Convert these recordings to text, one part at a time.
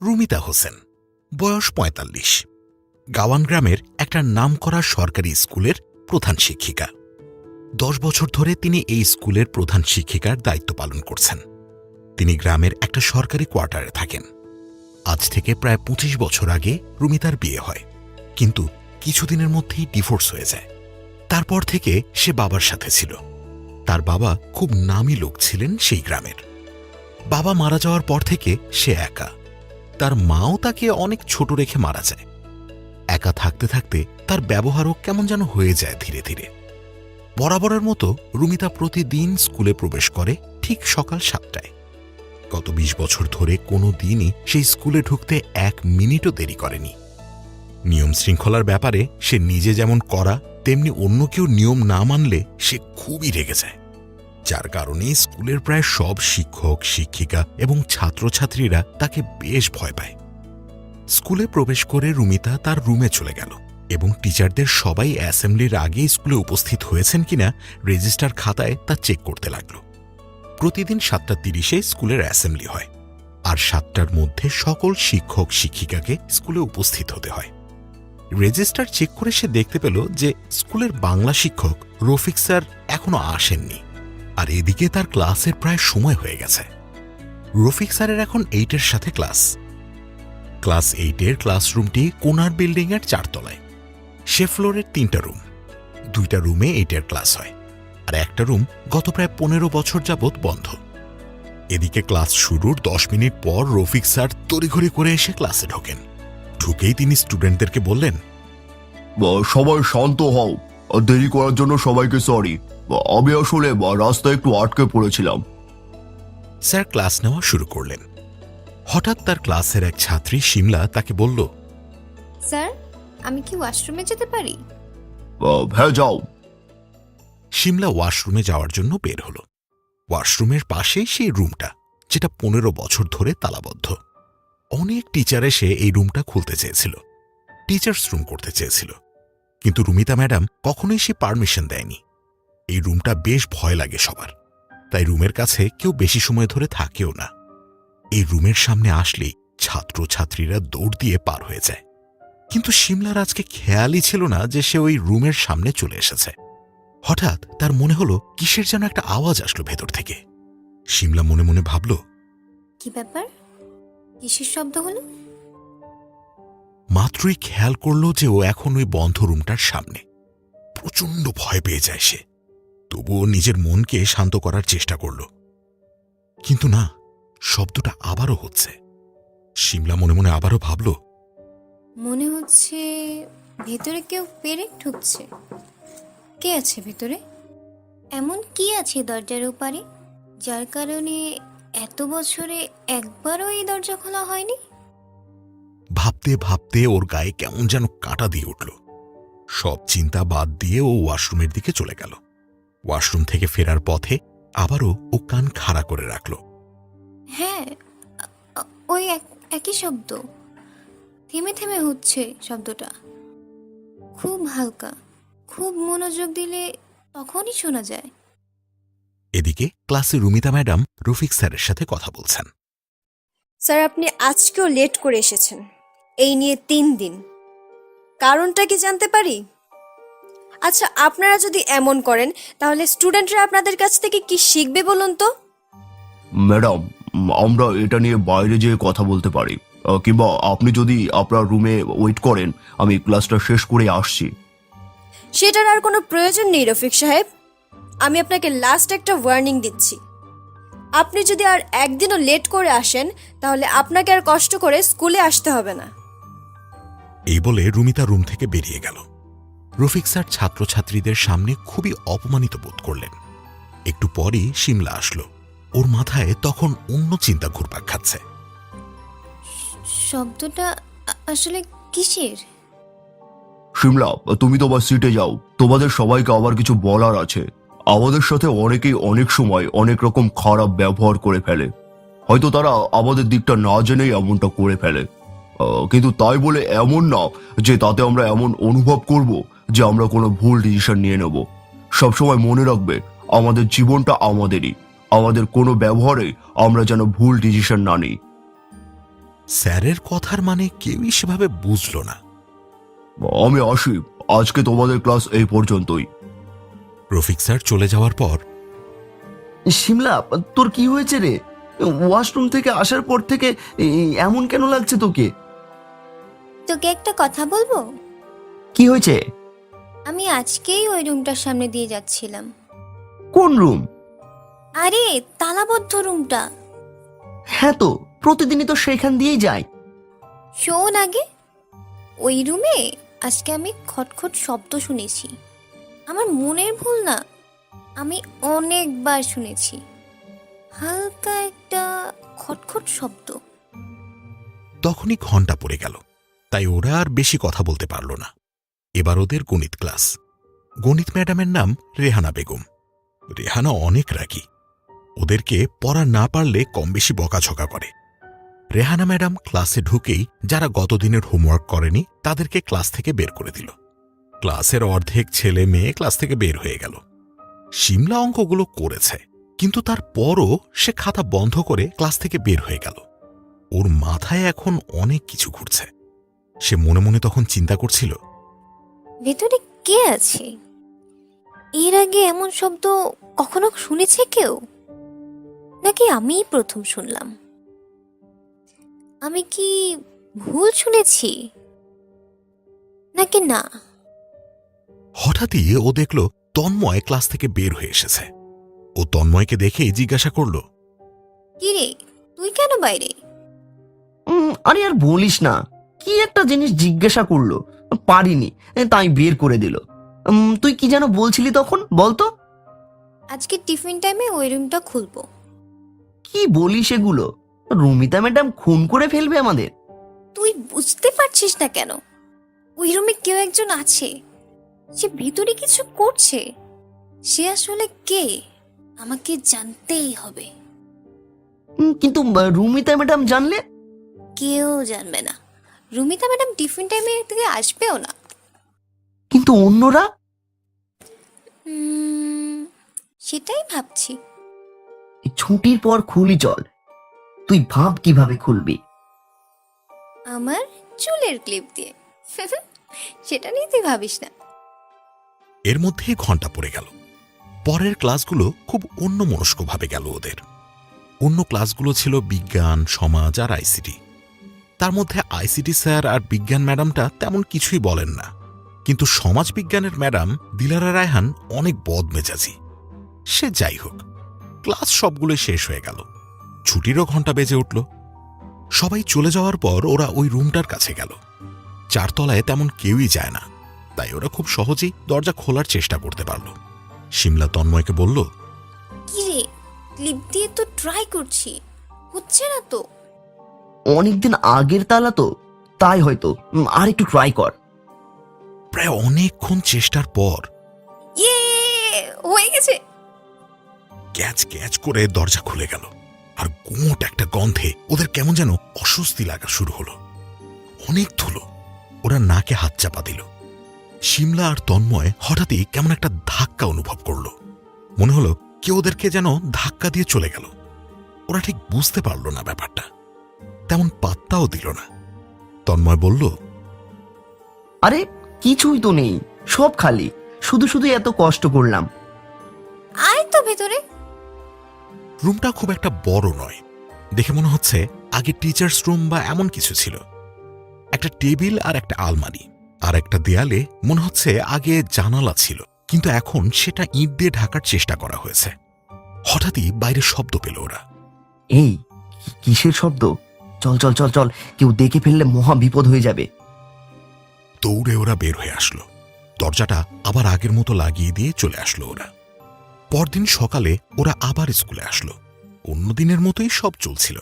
রুমিতা হোসেন, বয়স পঁয়তাল্লিশ, গাওয়ান গ্রামের একটা নামকরা সরকারি স্কুলের প্রধান শিক্ষিকা। দশ বছর ধরে তিনি এই স্কুলের প্রধান শিক্ষিকার দায়িত্ব পালন করছেন। তিনি গ্রামের একটা সরকারি কোয়ার্টারে থাকেন। আজ থেকে প্রায় পঁচিশ বছর আগে রুমিতার বিয়ে হয়, কিন্তু কিছুদিনের মধ্যেই ডিভোর্স হয়ে যায়। তারপর থেকে সে বাবার সাথে ছিল। তার বাবা খুব নামী লোক ছিলেন সেই গ্রামের। বাবা মারা যাওয়ার পর থেকে সে একা। তার মাও তাকে অনেক ছোট রেখে মারা যায়। একা থাকতে থাকতে তার ব্যবহারও কেমন যেন হয়ে যায় ধীরে ধীরে। বরাবরের মতো রুমিতা প্রতিদিন স্কুলে প্রবেশ করে ঠিক সকাল সাতটায়। গত বিশ বছর ধরে কোনো দিনই সেই স্কুলে ঢুকতে এক মিনিটও দেরি করেনি। নিয়ম শৃঙ্খলার ব্যাপারে সে নিজে যেমন করা তেমনি অন্য কেউ নিয়ম না মানলে সে খুবই রেগে যায়। যার কারণে স্কুলের প্রায় সব শিক্ষক, শিক্ষিকা এবং ছাত্রছাত্রীরা তাকে বেশ ভয় পায়। স্কুলে প্রবেশ করে রুমিতা তার রুমে চলে গেল এবং টিচারদের সবাই অ্যাসেম্বলির আগে স্কুলে উপস্থিত হয়েছেন কিনা রেজিস্টার খাতায় তা চেক করতে লাগল। প্রতিদিন সাতটা তিরিশে স্কুলের অ্যাসেম্বলি হয় আর সাতটার মধ্যে সকল শিক্ষক, শিক্ষিকাকে স্কুলে উপস্থিত হতে হয়। রেজিস্টার চেক করে সে দেখতে পেল যে স্কুলের বাংলা শিক্ষক রফিক স্যার এখনও আসেননি। আর এদিকে তার ক্লাসের প্রায় সময় হয়ে গেছে। রফিক স্যারের এখন এইটের সাথে ক্লাস। ক্লাস এইটের ক্লাসরুমটি কোনার বিল্ডিংয়ের চারতলায়। সে ফ্লোরের তিনটা রুম। দুইটা রুমে এইটের ক্লাস হয়। আর একটা রুম গত প্রায় পনেরো বছর যাবৎ বন্ধ। এদিকে ক্লাস শুরুর দশ মিনিট পর রফিক স্যার তড়িঘড়ি করে এসে ক্লাসে ঢোকেন। ঢুকেই তিনি স্টুডেন্টদেরকে বললেন সবাই শান্ত হও। দেরি করার জন্য সবাইকে সরি আমি আসলে বা রাস্তায় একটু আটকে পড়েছিলাম। স্যার ক্লাস নেওয়া শুরু করলেন। হঠাৎ তার ক্লাসের এক ছাত্রী শিমলা তাকে বলল স্যার আমি কি ওয়াশরুমে যেতে পারি? হ্যাঁ যাও। শিমলা ওয়াশরুমে যাওয়ার জন্য বের হল। ওয়াশরুমের পাশেই সেই রুমটা যেটা পনেরো বছর ধরে তালাবদ্ধ। অনেক টিচার এসে এই রুমটা খুলতে চেয়েছিল। টিচার্স রুম করতে চেয়েছিল। কিন্তু রুমিতা ম্যাডাম কখনোই সে পারমিশন দেয়নি। এই রুমটা বেশ ভয় লাগে সবার। তাই রুমের কাছে কেউ বেশি সময় ধরে থাকেও না। এই রুমের সামনে আসলেই ছাত্রছাত্রীরা দৌড় দিয়ে পার হয়ে যায়। কিন্তু শিমলার আজকে খেয়ালই ছিল না যে সে ওই রুমের সামনে চলে এসেছে। হঠাৎ তার মনে হলো কিসের যেন একটা আওয়াজ আসলো ভেতর থেকে। শিমলা মনে মনে ভাবল কি ব্যাপার? কিসের শব্দ হলো? মাত্রই খেয়াল করল যে ও এখন ওই বন্ধ রুমটার সামনে। প্রচণ্ড ভয় পেয়ে যায় সে। তবুও নিজের মনকে শান্ত করার চেষ্টা করল। কিন্তু না শব্দটা আবারও হচ্ছে। শিমলা মনে মনে আবারও ভাবল মনে হচ্ছে ভেতরে কেউ পেরে ঢুকছে। কে আছে ভেতরে? এমন কি আছে দরজার ওপারে যার কারণে এত বছরে একবারও এই দরজা খোলা হয়নি? ভাবতে ভাবতে ওর গায়ে কেমন যেন কাটা দিয়ে উঠল। সব চিন্তা বাদ দিয়ে ও ওয়াশরুমের দিকে চলে গেল। ওয়াশরুম থেকে ফেরার পথে আবারও ও কান খাড়া করে রাখল। হ্যাঁ ওই এক- একই শব্দ। থেমে থেমে হচ্ছে শব্দটা। খুব হালকা খুব মনোযোগ দিলে তখনই শোনা যায়। এদিকে ক্লাসে রুমিতা ম্যাডাম রফিক স্যারের সাথে কথা বলছেন। স্যার আপনি আজকেও লেট করে এসেছেন। এই নিয়ে তিন দিন। কারণটা কি জানতে পারি? আচ্ছা আপনারা যদি এমন করেন তাহলে স্টুডেন্টরা আপনাদের কাছ থেকে কি শিখবে বলুন তো? ম্যাডাম আমরা এটা নিয়ে বাইরে যেয়ে কথা বলতে পারি। কিংবা আপনি যদি আপনার রুমে ওয়েট করেন আমি ক্লাসটা শেষ করে আসছি। সেটার আর কোনো প্রয়োজন নেই রফিক সাহেব। আমি আপনাকে লাস্ট একটা ওয়ার্নিং দিচ্ছি। আপনি যদি আর একদিনও লেট করে আসেন তাহলে আপনাকে আর কষ্ট করে স্কুলে আসতে হবে না। এই বলে রুমিতা রুম থেকে বেরিয়ে গেল। রফিক স্যার ছাত্রছাত্রীদের সামনে খুবই অপমানিত বোধ করলেন। একটু পরই শিমলা আসলো। ওর মাথায় তখন অন্য চিন্তা ঘুরপাক খাচ্ছে। শব্দটা আসলে কিসের? শিমলা তুমি তোমার সিটে যাও। তোমাদের সবাইকে আবার কিছু বলার আছে। আমাদের সাথে অনেকেই অনেক সময় অনেক রকম খারাপ ব্যবহার করে ফেলে। হয়তো তারা আমাদের দিকটা না জেনেই এমনটা করে ফেলে। আহ, কিন্তু তাই বলে এমন না যে তাতে আমরা এমন অনুভব করব। যে আমরা কোনো ভুল ডিসিশন নিয়ে নেব। সবসময় মনে রাখবে আমাদের জীবনটা আমাদেরই। আমাদের কোনো ব্যবহারে আমরা যেন ভুল ডিসিশন না নিই। স্যারের কথার মানে কেউই সেভাবে বুঝল না। আমি আসি আজকে তোমাদের ক্লাস এই পর্যন্তই। রফিক স্যার চলে যাওয়ার পর শিমলা তোর কি হয়েছে রে? ওয়াশরুম থেকে আসার পর থেকে এমন কেন লাগছে তোকে? তোকে একটা কথা বলব? কি হয়েছে? আমি আজকেই ওই রুমটার সামনে দিয়ে যাচ্ছিলাম। কোন রুম? আরে তালাবদ্ধ রুমটা। হ্যাঁ তো প্রতিদিনই তো সেখান দিয়েই যাই। শোন আগে ওই রুমে আজকে আমি খটখট শব্দ শুনেছি। আমার মনের ভুল না আমি অনেকবার শুনেছি। হালকা একটা খটখট শব্দ। তখনই ঘণ্টা পড়ে গেল তাই ওরা আর বেশি কথা বলতে পারল না। এবার ওদের গণিত ক্লাস। গণিত ম্যাডামের নাম রেহানা বেগম। রেহানা অনেক রাগী। ওদেরকে পড়া না পারলে কম বেশি বকাঝকা করে। রেহানা ম্যাডাম ক্লাসে ঢুকেই যারা গতদিনের হোমওয়ার্ক করেনি, তাদেরকে ক্লাস থেকে বের করে দিল। ক্লাসের অর্ধেক ছেলে মেয়ে ক্লাস থেকে বের হয়ে গেল। সিমলা অঙ্কগুলো করেছে, কিন্তু তারপরও সে খাতা বন্ধ করে ক্লাস থেকে বের হয়ে গেল। ওর মাথায় এখন অনেক কিছু ঘুরছে। সে মনে মনে তখন চিন্তা করছিল ভেতরে কে আছে? এর আগে এমন শব্দ কখনো শুনেছে কেউ? নাকি আমিই প্রথম শুনলাম? আমি কি ভুল শুনেছি? নাকি না? হঠাৎই ও দেখল তন্ময় ক্লাস থেকে বের হয়ে এসেছে। ও তন্ময়কে দেখেই জিজ্ঞাসা করল কি রে তুই কেন বাইরে? উম, আরে আর বলিস না কি একটা জিনিস জিজ্ঞাসা করল? পারিনি। তাই বের করে দিল। তুই কি যেন বলছিলি তখন? বলতো আজকে টিফিন টাইমে ওই রুমটা খুলবো। কি বলি সেগুলো রুমিতা ম্যাডাম খুন করে ফেলবে আমাদের। তুই বুঝতে পারছিস না কেন? ওই রুমে কেউ একজন আছে। সে ভিতরে কিছু করছে। সে আসলে কে? আমাকে জানতেই হবে। কিন্তু রুমিতা ম্যাডাম জানলে? কেউ জানবে না। রুমিতা ম্যাডাম টিফিন টাইমে থেকে আসবেও না। কিন্তু অন্যরা? উম, সেটাই ভাবছি। এই ছুটির পর খুলি চল তুই ভাব কীভাবে খুলবি? আমার চুলের ক্লিপ দিয়ে। সেটা নিয়ে তুই ভাবিস না। এর মধ্যে ঘণ্টা পড়ে গেল। পরের ক্লাসগুলো খুব অন্যমনস্কভাবে গেল ওদের। অন্য ক্লাসগুলো ছিল বিজ্ঞান সমাজ আর আইসিটি। তার মধ্যে আইসিটি স্যার আর বিজ্ঞান ম্যাডামটা তেমন কিছুই বলেন না। কিন্তু সমাজবিজ্ঞানের ম্যাডাম দিলারা রায়হান অনেক বদমেজাজি। সে যাই হোক, ক্লাস সবগুলোই শেষ হয়ে গেল। ছুটিরও ঘণ্টা বেজে উঠল। সবাই চলে যাওয়ার পর ওরা ওই রুমটার কাছে গেল। চারতলায় তেমন কেউই যায় না। তাই ওরা খুব সহজেই দরজা খোলার চেষ্টা করতে পারল। সিমলা তন্ময়কে বলল কি রে ক্লিপ দিয়ে তো ট্রাই করছি। হচ্ছে না তো? অনেকদিন আগের তালা তো তাই হয়তো। আর একটু ট্রাই কর। প্রায় অনেকক্ষণ চেষ্টার পর। ইয়ে হয়ে গেছে। ক্যাচ ক্যাচ করে দরজা খুলে গেল। আর গোট একটা গন্ধে ওদের কেমন যেন অস্বস্তি লাগা শুরু হলো। অনেক ধুলো। ওরা নাকে হাত চাপা দিল। সিমলা আর তন্ময় হঠাৎই কেমন একটা ধাক্কা অনুভব করল। মনে হলো কেউ ওদেরকে যেন ধাক্কা দিয়ে চলে গেল। ওরা ঠিক বুঝতে পারল না ব্যাপারটা। তেমন পাত্তাও দিল না। তন্ময় বলল আরে কিছুই তো নেই সব খালি। শুধু শুধু এত কষ্ট করলাম। আয় তো ভেতরে। রুমটা খুব একটা বড় নয়। দেখে মনে হচ্ছে আগে টিচার্স রুম বা এমন কিছু ছিল। একটা টেবিল আর একটা আলমারি। আর একটা দেয়ালে মনে হচ্ছে আগে জানালা ছিল। কিন্তু এখন সেটা ইট দিয়ে ঢাকার চেষ্টা করা হয়েছে। হঠাৎই বাইরে শব্দ পেল ওরা। এই কিসের শব্দ? চল চল চল চল। কেউ দেখে ফেললে মহা বিপদ হয়ে যাবে। দৌড়ে ওরা বের হয়ে আসলো। দরজাটা আবার আগের মতো লাগিয়ে দিয়ে চলে আসলো ওরা। পরদিন সকালে ওরা আবার স্কুলে আসলো। অন্য দিনের মতোই সব চলছিল।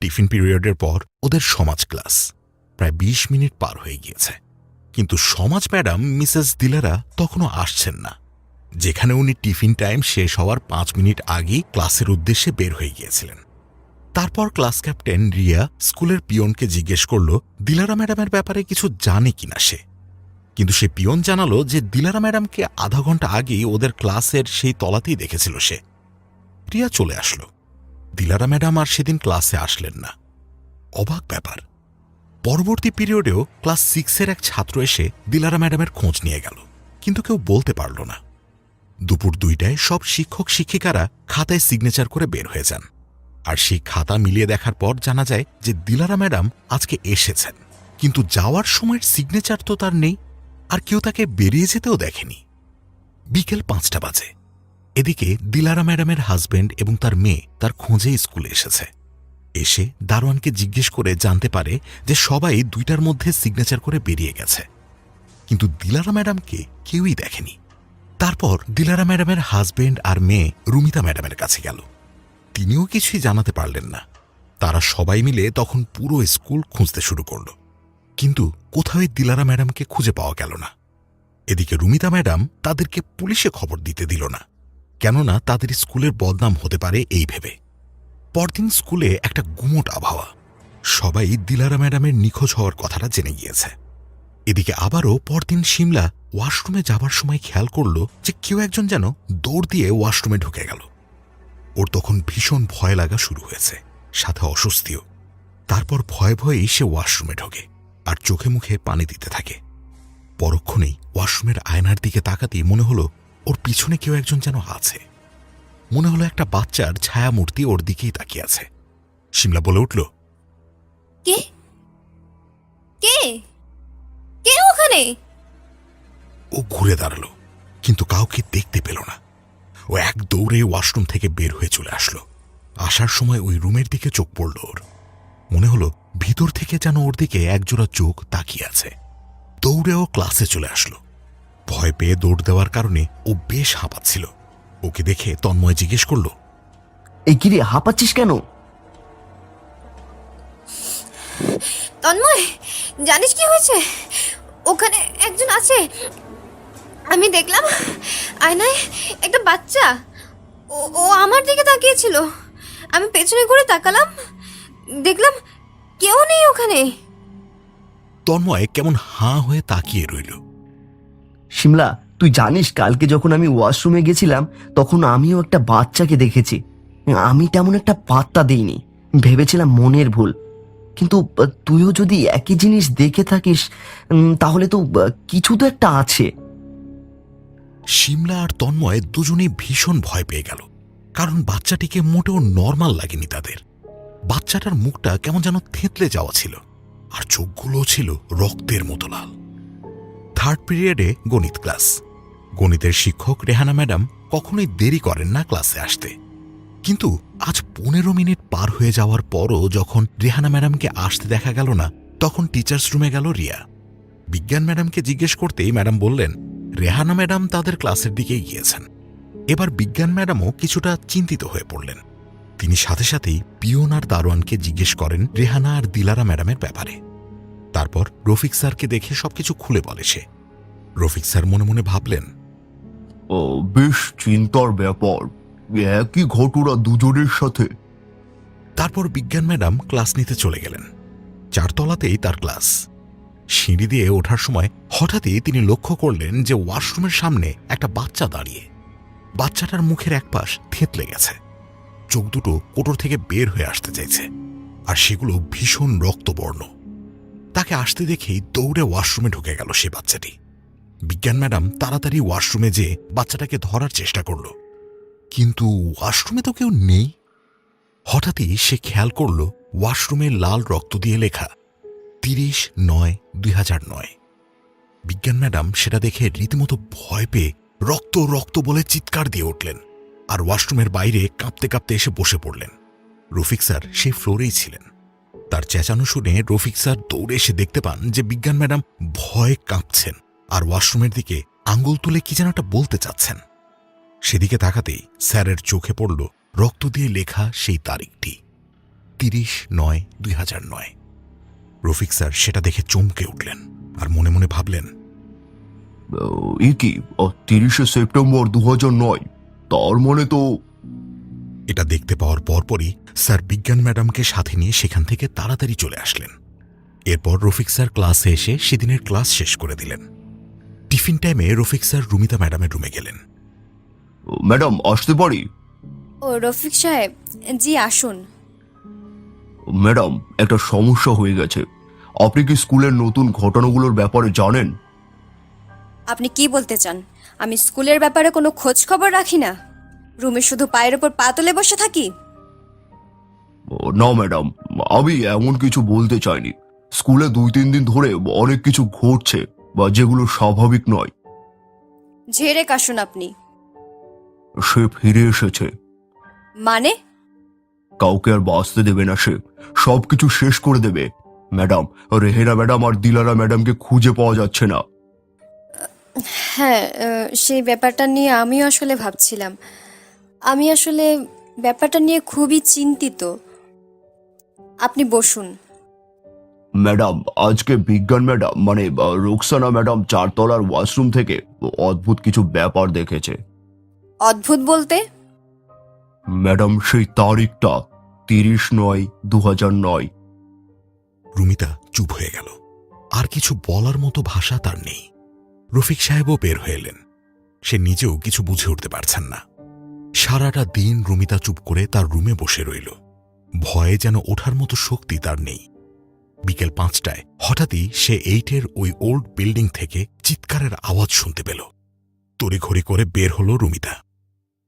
টিফিন পিরিয়ডের পর ওদের সমাজ ক্লাস। প্রায় ২০ মিনিট পার হয়ে গিয়েছে। কিন্তু সমাজ ম্যাডাম, মিসেস দিলারা তখনও আসছেন না। যেখানে উনি টিফিন টাইম শেষ হওয়ার পাঁচ মিনিট আগেই ক্লাসের উদ্দেশ্যে বের হয়ে গিয়েছিলেন। তারপর ক্লাস ক্যাপ্টেন রিয়া স্কুলের পিয়নকে জিজ্ঞেস করল, দিলারা ম্যাডামের ব্যাপারে কিছু জানে কিনা সে? কিন্তু সে পিয়ন জানালো যে দিলারা ম্যাডামকে আধা ঘণ্টা আগেই ওদের ক্লাসের সেই তলাতেই দেখেছিল সে। রিয়া চলে আসলো। দিলারা ম্যাডাম আর সেদিন ক্লাসে আসলেন না। অবাক ব্যাপার। পরবর্তী পিরিয়ডেও ক্লাস সিক্সের এক ছাত্র এসে দিলারা ম্যাডামের খোঁজ নিয়ে গেল, কিন্তু কেউ বলতে পারল না। দুপুর দুইটায় সব শিক্ষক শিক্ষিকারা খাতায় সিগনেচার করে বের হয়ে যান। আর সেই খাতা মিলিয়ে দেখার পর জানা যায় যে দিলারা ম্যাডাম আজকে এসেছেন। কিন্তু যাওয়ার সময়ের সিগনেচার তো তার নেই, আর কেউ তাকে বেরিয়ে যেতেও দেখেনি। বিকেল পাঁচটা বাজে। এদিকে দিলারা ম্যাডামের হাজবেন্ড এবং তার মেয়ে তার খোঁজে স্কুলে এসেছে। এসে দারোয়ানকে জিজ্ঞেস করে জানতে পারে যে সবাই দুইটার মধ্যে সিগনেচার করে বেরিয়ে গেছে। কিন্তু দিলারা ম্যাডামকে কেউই দেখেনি। তারপর দিলারা ম্যাডামের হাজবেন্ড আর মেয়ে রুমিতা ম্যাডামের কাছে গেল। তিনিও কিছুই জানাতে পারলেন না। তারা সবাই মিলে তখন পুরো স্কুল খুঁজতে শুরু করল। কিন্তু কোথাও দিলারা ম্যাডামকে খুঁজে পাওয়া গেল না। এদিকে রুমিতা ম্যাডাম তাদেরকে পুলিশে খবর দিতে দিল না, কেননা তাদের স্কুলের বদনাম হতে পারে এই ভেবে। পরদিন স্কুলে একটা গুমোট আবহাওয়া। সবাই দিলারা ম্যাডামের নিখোঁজ হওয়ার কথাটা জেনে গিয়েছে। এদিকে আবারও পরদিন সিমলা ওয়াশরুমে যাবার সময় খেয়াল করল যে কেউ একজন যেন দৌড় দিয়ে ওয়াশরুমে ঢুকে গেল। ওর তখন ভীষণ ভয় লাগা শুরু হয়েছে সাথে অস্বস্তিও। তারপর ভয়ে ভয়েই সে ওয়াশরুমে ঢোকে আর চোখে মুখে পানি দিতে থাকে। পরক্ষণেই ওয়াশরুমের আয়নার দিকে তাকাতেই মনে হলো ওর পিছনে কেউ একজন যেন আছে। মনে হলো একটা বাচ্চার ছায়া মূর্তি ওর দিকেই তাকিয়ে আছে। সিমলা বলে উঠল কে? কে? কে ওখানে? ও ঘুরে দাঁড়াল কিন্তু কাউকে দেখতে পেল না। ও এক দৌড়ে ওয়াশরুম থেকে বের হয়ে চলে আসলো। আসার সময় ওই রুমের দিকে চোখ পড়ল ওর। মনে হলো ভিতর থেকে যেন ওর দিকে একজোড়া চোখ তাকিয়ে আছে। দৌড়ে ও ক্লাসে চলে আসলো। ভয় পেয়ে দৌড় দেওয়ার কারণে ও বেশ হাঁপাচ্ছিল। ওকে দেখে তন্ময় জিজ্ঞেস করল এই কিরে হাঁপাচ্ছিস কেন? তন্ময় জানিস কি হয়েছে? ওখানে একজন আছে আমি দেখলাম আয়নায় একটা বাচ্চা। ও ও আমার দিকে তাকিয়েছিল। আমি পেছনে ঘুরে তাকালাম দেখলাম কেউ নেই ওখানে। তন্ময় কেমন হাঁ হয়ে তাকিয়ে রইল। শিমলা তুই জানিস কালকে যখন আমি ওয়াশরুমে গেছিলাম তখন আমিও একটা বাচ্চাকে দেখেছি। আমি তেমন একটা পাত্তা দেইনি। ভেবেছিলাম মনের ভুল। কিন্তু তুইও যদি একই জিনিস দেখে থাকিস তাহলে তো কিছু তো একটা আছে। সিমলা আর তন্ময় দুজনে ভীষণ ভয় পেয়ে গেল, কারণ বাচ্চাটিকে মোটেও নর্মাল লাগেনি তাদের। বাচ্চাটার মুখটা কেমন যেন থেঁতলে যাওয়া ছিল, আর চোখগুলো ছিল রক্তের মতো লাল। থার্ড পিরিয়ডে গণিত ক্লাস গণিতের শিক্ষক রেহানা ম্যাডাম কখনোই দেরি করেন না ক্লাসে আসতে। কিন্তু আজ পনেরো মিনিট পার হয়ে যাওয়ার পরও যখন রেহানা ম্যাডামকে আসতে দেখা গেল না, তখন টিচার্স রুমে গেল রিয়া। বিজ্ঞান ম্যাডামকে জিজ্ঞেস করতেই ম্যাডাম বললেন রেহানা ম্যাডাম তাদের ক্লাসের দিকে গিয়েছেন এবার বিজ্ঞান ম্যাডামও কিছুটা চিন্তিত হয়ে পড়লেন। তিনি সাথে সাথেই পিয়ন আর দারোয়ানকে জিজ্ঞেস করেন রেহানা আর দিলারা ম্যাডামের ব্যাপারে। তারপর রফিক স্যারকে দেখে সবকিছু খুলে বলে সে। রফিক স্যার মনে মনে ভাবলেন ও বেশ চিন্তার ব্যাপার। একই ঘটনা দুজনের সাথে। তারপর বিজ্ঞান ম্যাডাম ক্লাস নিতে চলে গেলেন। চারতলাতেই তার ক্লাস। সিঁড়ি দিয়ে ওঠার সময় হঠাৎই তিনি লক্ষ্য করলেন যে ওয়াশরুমের সামনে একটা বাচ্চা দাঁড়িয়ে। বাচ্চাটার মুখের একপাশ থেতলে গেছে। চোখ দুটো কোটর থেকে বের হয়ে আসতে চাইছে, আর সেগুলো ভীষণ রক্তবর্ণ। তাকে আসতে দেখেই দৌড়ে ওয়াশরুমে ঢুকে গেল সে বাচ্চাটি। বিজ্ঞান ম্যাডাম তাড়াতাড়ি ওয়াশরুমে যেয়ে বাচ্চাটাকে ধরার চেষ্টা করল। কিন্তু ওয়াশরুমে তো কেউ নেই। হঠাৎই সে খেয়াল করল ওয়াশরুমে লাল রক্ত দিয়ে লেখা তিরিশ নয় দুই হাজার নয়। বিজ্ঞান ম্যাডাম সেটা দেখে রীতিমতো ভয় পেয়ে রক্ত রক্ত বলে চিৎকার দিয়ে উঠলেন আর ওয়াশরুমের বাইরে কাঁপতে কাঁপতে এসে বসে পড়লেন। রফিক স্যার সেই ফ্লোরেই ছিলেন। তার চেঁচানো শুনে রফিক স্যার দৌড়ে এসে দেখতে পান যে বিজ্ঞান ম্যাডাম ভয়ে কাঁপছেন আর ওয়াশরুমের দিকে আঙ্গুল তুলে কি যেন একটা বলতে চাচ্ছেন। সেদিকে তাকাতেই স্যারের চোখে পড়ল রক্ত দিয়ে লেখা সেই তারিখটি, তিরিশ নয় দুই হাজার নয়। রফিক স্যার সেটা দেখে চমকে উঠলেন আর মনে মনে ভাবলেন এ কি তিরিশে সেপ্টেম্বর দু নয়। তার মানে তো এটা দেখতে পাওয়ার পরপরই স্যার বিজ্ঞান ম্যাডামকে সাথে নিয়ে সেখান থেকে তাড়াতাড়ি চলে আসলেন। এরপর রফিক স্যার ক্লাসে এসে সেদিনের ক্লাস শেষ করে দিলেন। টিফিন টাইমে রফিক স্যার রুমিতা ম্যাডামের রুমে গেলেন। ম্যাডাম আসতে পারি? ও রফিক সাহেব জি আসুন। ম্যাডাম একটা সমস্যা হয়ে গেছে। আপনি কি স্কুলের নতুন ঘটনাগুলোর ব্যাপারে জানেন? আপনি কি বলতে চান? আমি স্কুলের ব্যাপারে কোনো খোঁজ খবর রাখি না? রুমে শুধু পায়ের ওপর পা তুলে বসে থাকি? না ম্যাডাম আমি এমন কিছু বলতে চাইনি। স্কুলে দুই তিন দিন ধরে অনেক কিছু ঘটছে বা যেগুলো স্বাভাবিক নয়। ঝেড়ে কাশুন আপনি। সে ফিরে এসেছে। মানে? কাউকে আর বাঁচতে দেবে না সে। সবকিছু শেষ করে দেবে। ম্যাডাম রেহেনা ম্যাডাম আর দিলারা ম্যাডামকে খুঁজে পাওয়া যাচ্ছে না। হ্যাঁ সেই ব্যাপারটা নিয়ে আমিও আসলে ভাবছিলাম। আমি আসলে ব্যাপারটা নিয়ে খুবই চিন্তিত। আপনি বসুন। ম্যাডাম আজকে বিজ্ঞান ম্যাডাম মানে রোকসানা ম্যাডাম চারতলার ওয়াশরুম থেকে অদ্ভুত কিছু ব্যাপার দেখেছে। অদ্ভুত বলতে? ম্যাডাম সেই তারিখটা। তিরিশ নয় দু নয়। রুমিতা চুপ হয়ে গেল। আর কিছু বলার মতো ভাষা তার নেই। রফিক সাহেবও বের হয়ে এলেন। সে নিজেও কিছু বুঝে উঠতে পারছেন না। সারাটা দিন রুমিতা চুপ করে তার রুমে বসে রইল। ভয়ে যেন ওঠার মতো শক্তি তার নেই। বিকেল পাঁচটায় হঠাৎই সে এইটের ওই ওল্ড বিল্ডিং থেকে চিৎকারের আওয়াজ শুনতে পেল। তড়িঘড়ি করে বের হল রুমিতা।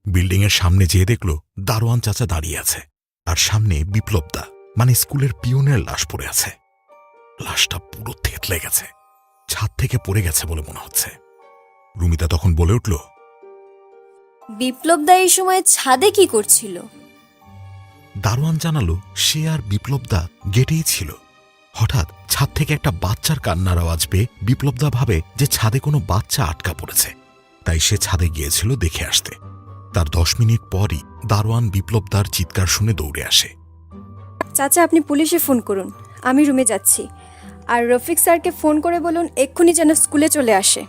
বিল্ডিংয়ের সামনে যেয়ে দেখল দারোয়ান চাচা দাঁড়িয়ে আছে। আর সামনে বিপ্লবদা মানে স্কুলের পিয়নের লাশ পড়ে আছে। লাশটা পুরো থেতলে গেছে। ছাদ থেকে পড়ে গেছে বলে মনে হচ্ছে। রুমিতা তখন বলে উঠল বিপ্লব দা এই সময় ছাদে কি করছিল? দারোয়ান জানালো সে আর বিপ্লবদা গেটেই ছিল। হঠাৎ ছাদ থেকে একটা বাচ্চার কান্নার আওয়াজ পেয়ে বিপ্লবদা ভাবে যে ছাদে কোনো বাচ্চা আটকা পড়েছে। তাই সে ছাদে গিয়েছিল দেখে আসতে। তার দশ মিনিট পরই দারোয়ান বিপ্লবদার চিৎকার শুনে দৌড়ে আসে। চাচা আপনি পুলিশে ফোন করুন। আমি রুমে যাচ্ছি। আর রফিক স্যারকে ফোন করে বলুন এক্ষুনি যেন স্কুলে চলে আসে।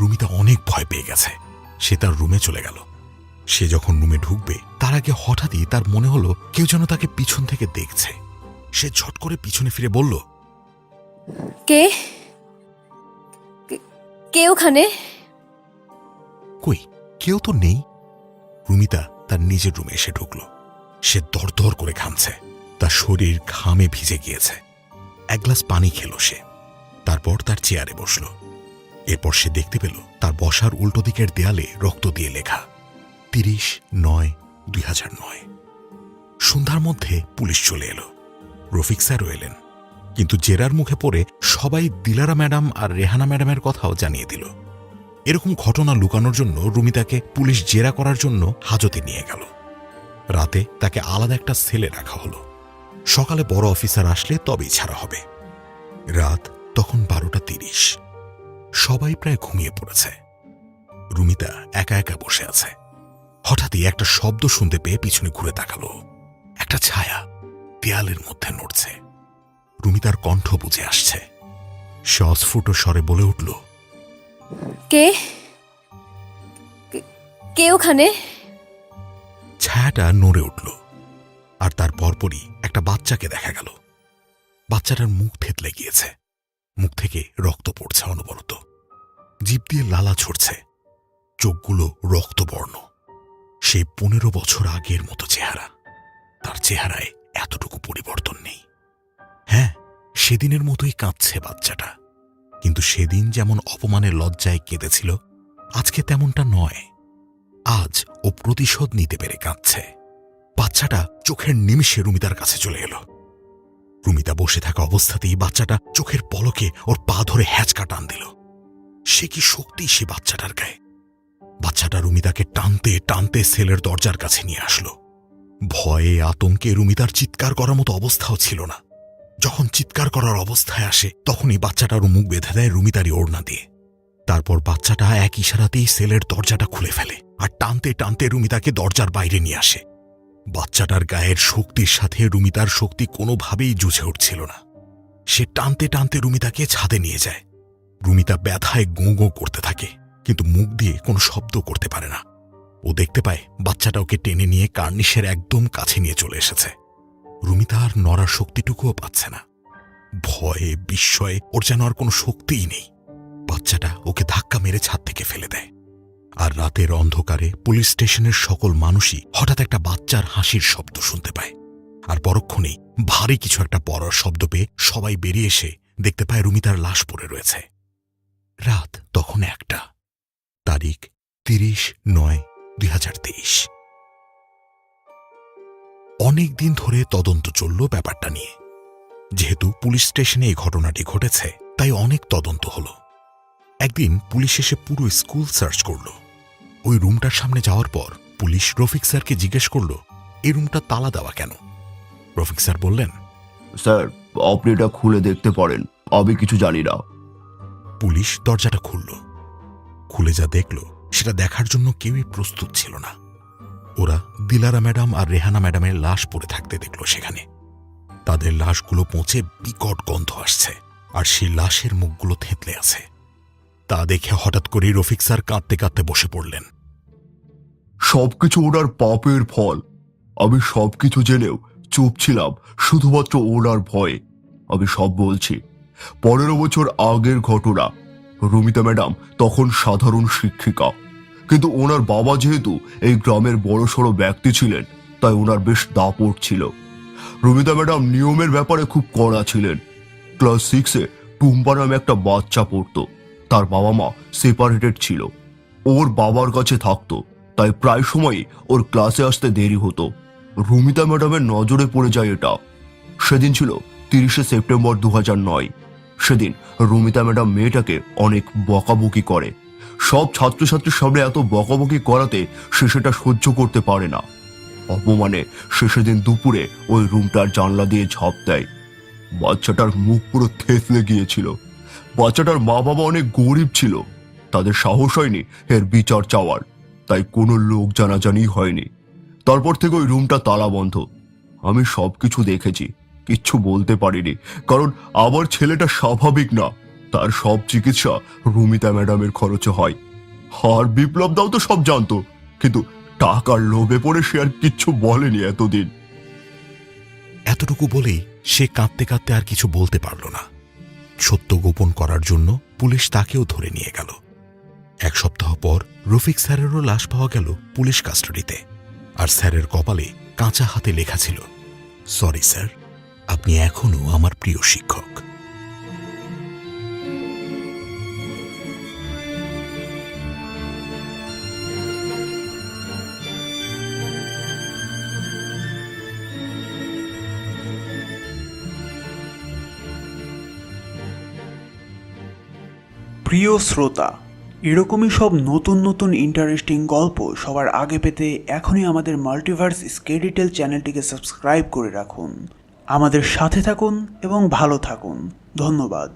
রুমিতা অনেক ভয় পেয়ে গেছে। সে তার রুমে চলে গেল। সে যখন রুমে ঢুকবে তার আগে হঠাৎই তার মনে হলো কেউ যেন তাকে পিছন থেকে দেখছে। সে ঝট করে পিছনে ফিরে বলল কে? কে- কে ওখানে? কই? কেউ তো নেই। রুমিতা তার নিজের রুমে এসে ঢুকল। সে দরদর করে ঘামছে। তার শরীর ঘামে ভিজে গিয়েছে। এক গ্লাস পানি খেল সে। তারপর তার চেয়ারে বসল। এরপর সে দেখতে পেল তার বসার উল্টো দিকের দেয়ালে রক্ত দিয়ে লেখা, তিরিশ নয় দুই হাজার নয়। সন্ধ্যার মধ্যে পুলিশ চলে এলো। রফিক স্যারও এলেন। কিন্তু জেরার মুখে পড়ে সবাই দিলারা ম্যাডাম আর রেহানা ম্যাডামের কথাও জানিয়ে দিল। এরকম ঘটনা লুকানোর জন্য রুমিতাকে পুলিশ জেরা করার জন্য হাজতে নিয়ে গেল। রাতে তাকে আলাদা একটা সেলে রাখা হলো। সকালে বড় অফিসার আসলে তবেই ছাড়া হবে। রাত তখন বারোটা তিরিশ। সবাই প্রায় ঘুমিয়ে পড়েছে। রুমিতা একা একা বসে আছে। হঠাৎই একটা শব্দ শুনতে পেয়ে পিছনে ঘুরে তাকালো। একটা ছায়া দেয়ালের মধ্যে নড়ছে। রুমিতার কণ্ঠ বুঝে আসছে। সে অস্ফুট স্বরে বলে উঠল কে? কে- ওখানে? ছায়াটা নড়ে উঠল, আর তার পরপরই একটা বাচ্চাকে দেখা গেল। বাচ্চাটার মুখ থেতলে গিয়েছে। মুখ থেকে রক্ত পড়ছে অনবরত। জিভ দিয়ে লালা ছড়ছে। চোখগুলো রক্তবর্ণ। সেই পনেরো বছর আগের মতো চেহারা। তার চেহারায় এতটুকু পরিবর্তন নেই। হ্যাঁ সেদিনের মতোই কাঁদছে বাচ্চাটা। কিন্তু সেদিন যেমন অপমানের লজ্জায় কেঁদেছিল, আজকে তেমনটা নয়। আজ ও প্রতিশোধ নিতে পেরে কাঁদছে। বাচ্চাটা চোখের নিমিষে রুমিতার কাছে চলে এলো। রুমিতা বসে থাকা অবস্থাতেই বাচ্চাটা চোখের পলকে ওর পা ধরে হ্যাচকা টান দিল। সে কি শক্তি সে বাচ্চাটার গায়ে? বাচ্চাটা রুমিতাকে টানতে টানতে সেলের দরজার কাছে নিয়ে আসলো। ভয়ে, আতঙ্কে রুমিতার চিৎকার করার মতো অবস্থাও ছিল না। যখন চিৎকার করার অবস্থায় আসে, তখনই বাচ্চাটারও মুখ বেঁধে দেয় রুমিতারই ওড়না দিয়ে। তারপর বাচ্চাটা এক ইশারাতেই সেলের দরজাটা খুলে ফেলে আর টানতে টানতে রুমিতাকে দরজার বাইরে নিয়ে আসে। বাচ্চাটার গায়ের শক্তির সাথে রুমিতার শক্তি কোনোভাবেই জুঝে উঠছিল না। সে টানতে টানতে রুমিতাকে ছাদে নিয়ে যায়। রুমিতা ব্যথায় গোঁ গোঁ করতে থাকে, কিন্তু মুখ দিয়ে কোনো শব্দ করতে পারে না। ও দেখতে পায় বাচ্চাটা ওকে টেনে নিয়ে কার্নিশের একদম কাছে নিয়ে চলে এসেছে। রুমিতা আর নড়ার শক্তিটুকুও পাচ্ছে না। ভয়ে, বিস্ময়ে ওর যেন আর কোনো শক্তিই নেই। বাচ্চাটা ওকে ধাক্কা মেরে ছাদ থেকে ফেলে দেয়। আর রাতের অন্ধকারে পুলিশ স্টেশনের সকল মানুষই হঠাৎ একটা বাচ্চার হাসির শব্দ শুনতে পায়। আর পরক্ষণেই ভারী কিছু একটা পড়ার শব্দ পেয়ে সবাই বেরিয়ে এসে দেখতে পায় রুমি তার লাশ পড়ে রয়েছে। রাত তখন একটা। তারিখ তিরিশ নয় দুই হাজার তেইশ। অনেক দিন ধরে তদন্ত চলল ব্যাপারটা নিয়ে। যেহেতু পুলিশ স্টেশনে এই ঘটনাটি ঘটেছে তাই অনেক তদন্ত হল। একদিন পুলিশ এসে পুরো স্কুল সার্চ করল। ওই রুমটার সামনে যাওয়ার পর পুলিশ রফিক স্যারকে জিজ্ঞেস করল এই রুমটা তালা দেওয়া কেন? রফিক স্যার বললেন স্যার আপনি এটা খুলে দেখতে পারেন। আমি কিছু জানি না। পুলিশ দরজাটা খুলল। খুলে যা দেখল সেটা দেখার জন্য কেউই প্রস্তুত ছিল না। ওরা দিলারা ম্যাডাম আর রেহানা ম্যাডামের লাশ পড়ে থাকতে দেখল সেখানে। তাদের লাশগুলো পৌঁছে বিকট গন্ধ আসছে আর সেই লাশের মুখগুলো থেঁতলে আছে। তা দেখে হঠাৎ করে রফিক স্যার কাঁদতে কাঁদতে বসে পড়লেন। সবকিছু ওনার পাপের ফল। আমি সবকিছু জেনেও চুপ ছিলাম, শুধুমাত্র ওনার ভয়ে। আমি সব বলছি, পনেরো বছর আগের ঘটনা। রুমিতা ম্যাডাম তখন সাধারণ শিক্ষিকা। কিন্তু ওনার বাবা যেহেতু এই গ্রামের বড় সড়ো ব্যক্তি ছিলেন, তাই ওনার বেশ দাপট ছিল। রুমিতা ম্যাডাম নিয়মের ব্যাপারে খুব কড়া ছিলেন। ক্লাস সিক্সে টুম্পা নামে একটা বাচ্চা পড়তো। তার বাবা মা সেপারেটেড ছিল। ওর বাবার কাছে থাকতো, তাই প্রায় সময়ই ওর ক্লাসে আসতে দেরি হতো। রুমিতা ম্যাডামের নজরে পড়ে যায় এটা। সেদিন ছিল তিরিশে সেপ্টেম্বর দু সেদিন রুমিতা ম্যাডাম মেয়েটাকে অনেক বকাবকি করে। সব ছাত্রছাত্রীর সামনে এত বকাবকি করাতে সে সেটা সহ্য করতে পারে না। অপমানে সে সেদিন দুপুরে ওই রুমটার জানলা দিয়ে ঝাঁপ দেয়। বাচ্চাটার মুখ পুরো থেতলে গিয়েছিল। বাচ্চাটার মা বাবা অনেক গরিব ছিল। তাদের সাহস হয়নি এর বিচার চাওয়ার। তাই কোনো লোক জানাজানি হয়নি। তারপর থেকে ওই রুমটা তালা বন্ধ। আমি সব কিছু দেখেছি। কিচ্ছু বলতে পারিনি। কারণ আমার ছেলেটা স্বাভাবিক না। তার সব চিকিৎসা রুমিতা ম্যাডামের খরচে হয়। আর বিপ্লব দাও তো সব জানতো, কিন্তু টাকার লোভে পড়ে সে আর কিচ্ছু বলেনি এতদিন। এতটুকু বলেই সে কাঁদতে কাঁদতে আর কিছু বলতে পারল না। সত্য গোপন করার জন্য পুলিশ তাকেও ধরে নিয়ে গেল। এক সপ্তাহ পর রফিক স্যারেরও লাশ পাওয়া গেল পুলিশ কাস্টডিতে, আর স্যারের কপালে কাঁচা হাতে লেখা ছিল, সরি স্যার, আপনি এখনও আমার প্রিয় শিক্ষক। প্রিয় শ্রোতা, এরকমই সব নতুন নতুন ইন্টারেস্টিং গল্প সবার আগে পেতে এখনই আমাদের মাল্টিভার্স স্কেডিটেল চ্যানেলটিকে সাবস্ক্রাইব করে রাখুন। আমাদের সাথে থাকুন এবং ভালো থাকুন। ধন্যবাদ।